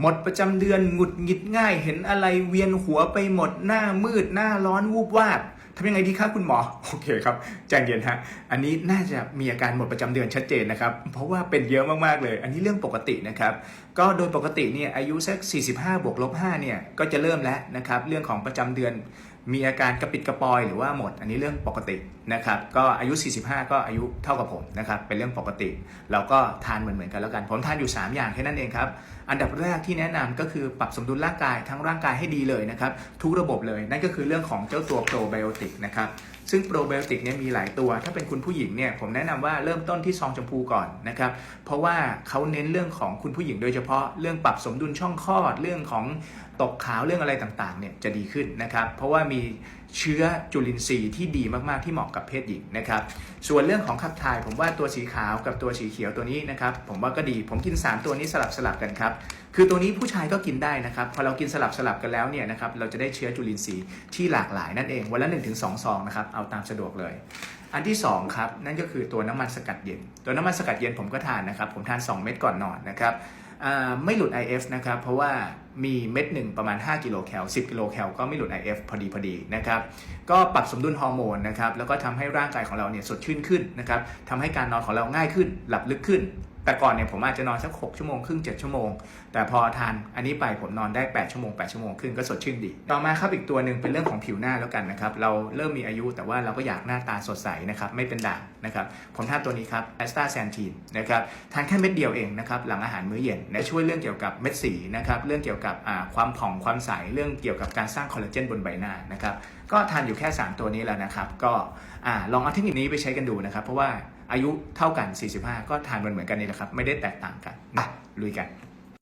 หมดประจำเดือนหงุดหงิดง่าย เห็นอะไรเวียนหัวไปหมดหน้ามืดหน้าร้อนวูบวาบทำยังไงดีครับคุณหมอ โอเคครับใจเย็นฮะ อันนี้น่าจะมีอาการหมดประจำเดือนชัดเจนนะครับ เพราะว่าเป็นเยอะมากๆเลย อันนี้เรื่องปกตินะครับ ก็โดยปกติเนี่ยอายุสัก 45 บวกลบ5เนี่ยก็จะเริ่มแล้วนะครับ เรื่องของประจำเดือน มีอาการกระปิดกระปอยหรือว่าหมด อันนี้เรื่องปกตินะครับก็อายุ 45 ก็อายุเท่ากับผมนะครับเป็นเรื่องปกติ เราก็ทานเหมือนๆกันแล้วกัน ผมทานอยู่ 3 อย่างแค่นั้นเองครับ อันดับแรกที่แนะนำก็คือปรับสมดุลร่างกายทั้งร่างกายให้ดีเลยนะครับทุกระบบเลยนั่นก็คือเรื่องของเจ้าตัวโปรไบโอติกนะครับซึ่งโปรไบโอติกเนี่ยมีหลายตัว ถ้าเป็นคุณผู้หญิงเนี่ยผมแนะนำว่าเริ่มต้นที่ซองชมพูก่อนนะครับ เพราะว่าเขาเน้นเรื่องของคุณผู้หญิงโดยเฉพาะเรื่องปรับสมดุลช่องคลอดเรื่องของตกขาวเรื่องอะไรต่างๆเนี่ยจะดีขึ้นนะครับเพราะว่ามีเชื้อจุลินทรีย์ที่ดีมากๆที่เหมาะกับเพศหญิงนะครับ ส่วนเรื่องของขับถ่าย ผมว่าตัวสีขาวกับตัวสีเขียวตัวนี้นะครับ ผมว่าก็ดี ผมกิน 3 ตัวนี้สลับสลับกันครับ คือตัวนี้ผู้ชายก็กินได้นะครับ พอเรากินสลับสลับกันแล้วเนี่ยนะครับ เราจะได้เชื้อจุลินทรีย์ที่หลากหลายนั่นเอง วันละ 1-2ซองนะครับ เอาตามสะดวกเลยอันที่2ครับนั่นก็คือตัวน้ำมันสกัดเย็น ตัวน้ำมันสกัดเย็นผมก็ทานนะครับ ผมทาน 2 เม็ดก่อนนอนนะครับ ไม่หลุด IF นะครับเพราะว่ามีเม็ดหนึ่งประมาณ 5 กิโลแคล10 กิโลแคลก็ไม่หลุด IF พอดีพอดีนะครับก็ปรับสมดุลฮอร์โมนนะครับแล้วก็ทำให้ร่างกายของเราเนี่ยสดชื่นขึ้นนะครับทำให้การนอนของเราง่ายขึ้น หลับลึกขึ้น แต่ก่อนเนี่ยผมอาจจะนอนสัก6ชั่วโมงครึ่ง7ชั่วโมง แต่พอทานอันนี้ไปผมนอนได้8ชั่วโมง8ชั่วโมงครึ่งก็สดชื่นดี ต่อมาครับอีกตัวหนึ่งเป็นเรื่องของผิวหน้าแล้วกันนะครับ เราเริ่มมีอายุแต่ว่าเราก็อยากหน้าตาสดใสนะครับไม่เป็นด่างนะครับผมทานตัวนี้ครับแอสตาแซนทีนนะครับทานแค่เม็ดเดียวเองนะครับหลังอาหารมื้อเย็นและช่วยเรื่องเกี่ยวกับเม็ดสีนะครับเรื่องเกี่ยวกับความผ่องความใสเรื่องเกี่ยวกับการสร้างคอลลาเจนบนใบหน้านะครับก็ทานอยู่แค่ 3 ตัวนี้แล้วนะครับก็อลองเอาเทคนิคนี้ไปใช้กันดูนะครับเพราะว่า อายุเท่ากัน 45 ก็ทานเหมือนกันนี่แหละครับ ไม่ได้แตกต่างกันนะลุยกัน